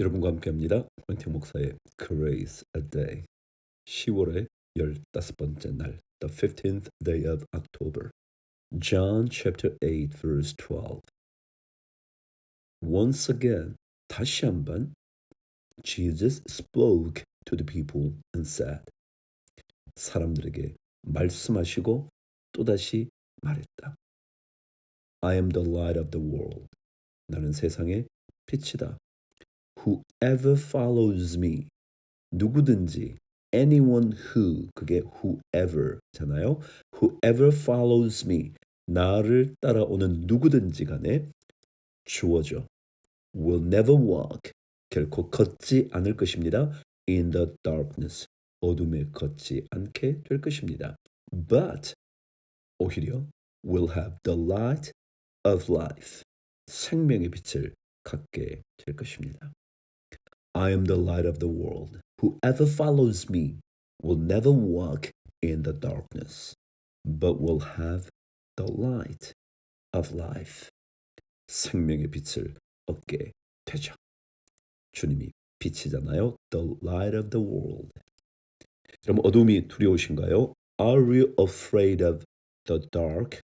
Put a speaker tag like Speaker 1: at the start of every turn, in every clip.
Speaker 1: 여러분과 함께합니다. 황태 목사의 Grace a Day 10월의 15번째 날 The 15th day of October John chapter 8 verse 12 Once again 다시 한번 Jesus spoke to the people and said 사람들에게 말씀하시고 또다시 말했다. I am the light of the world. 나는 세상의 빛이다. Whoever follows me. 누구든지 anyone who 그게 whoever잖아요. Whoever follows me. 나를 따라오는 누구든지 간에 주어져. will never walk. 결코 걷지 않을 것입니다. in the darkness. 어둠에 걷지 않게 될 것입니다. but 오히려 will have the light of life. 생명의 빛을 갖게 될 것입니다. I am the light of the world. Whoever follows me will never walk in the darkness, but will have the light of life. 생명의 빛을 얻게 되죠. 주님이 빛이잖아요. The light of the world. 그럼 어둠이 두려우신가요? Are you afraid of the dark?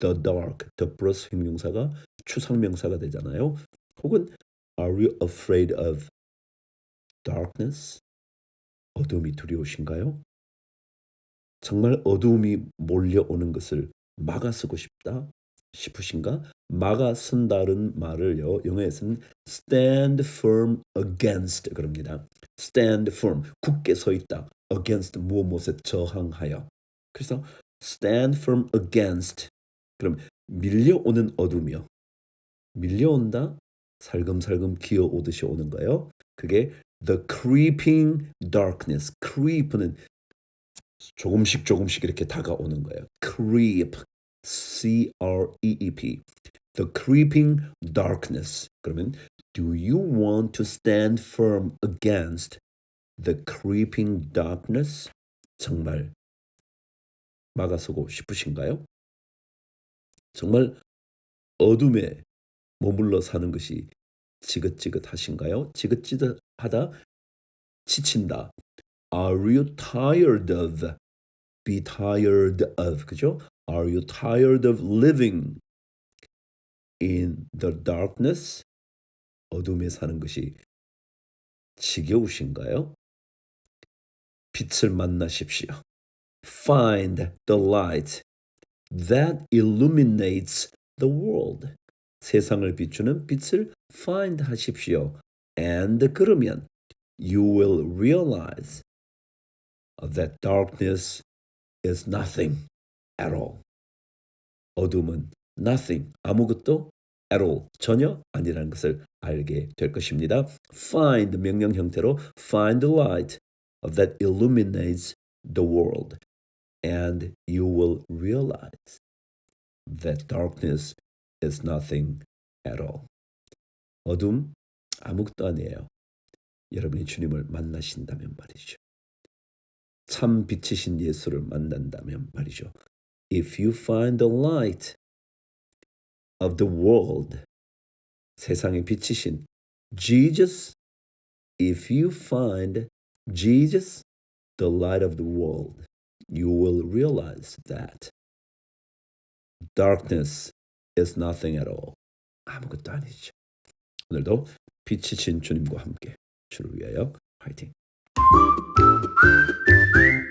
Speaker 1: The dark, the 플러스 형용사가 추상명사가 되잖아요. 혹은 Are you afraid of darkness? 어둠이 두려우신가요? 정말 어둠이 몰려오는 것을 막아서고 싶다 싶으신가? 막아선다는 말을요 영어에서는 stand firm against 그럽니다. stand firm 굳게 서 있다. against 무엇 무엇에 저항하여. 그래서 stand firm against 그럼 밀려오는 어둠이요. 밀려온다. 살금살금 기어오듯이 오는 거예요. 그게 the creeping darkness. creep는 조금씩 조금씩 이렇게 다가오는 거예요. creep. C R E E P. The creeping darkness. 그러면 do you want to stand firm against the creeping darkness? 정말 막아서고 싶으신가요? 정말 어둠에 머물러 사는 것이 지긋지긋하신가요? 지긋지긋하다, 지친다. Are you tired of? Be tired of. 그죠? Are you tired of living in the darkness? 어둠에 사는 것이 지겨우신가요? 빛을 만나십시오. Find the light that illuminates the world. 세상을 비추는 빛을 find 하십시오. And 그러면 you will realize that darkness is nothing at all. 어둠은 nothing, 아무것도 at all, 전혀 아니라는 것을 알게 될 것입니다. Find 명령 형태로 find the light that illuminates the world and you will realize that darkness is nothing at all. 어둠 아무것도 아니에요. 여러분이 주님을 만나신다면 말이죠. 참 빛이신 예수를 만난다면 말이죠. If you find the light of the world, 세상의 빛이신 Jesus, if you find Jesus, the light of the world, you will realize that darkness is nothing at all. 아무것도 아니죠. 오늘도 빛이신 주님과 함께 주를 위하여 화이팅.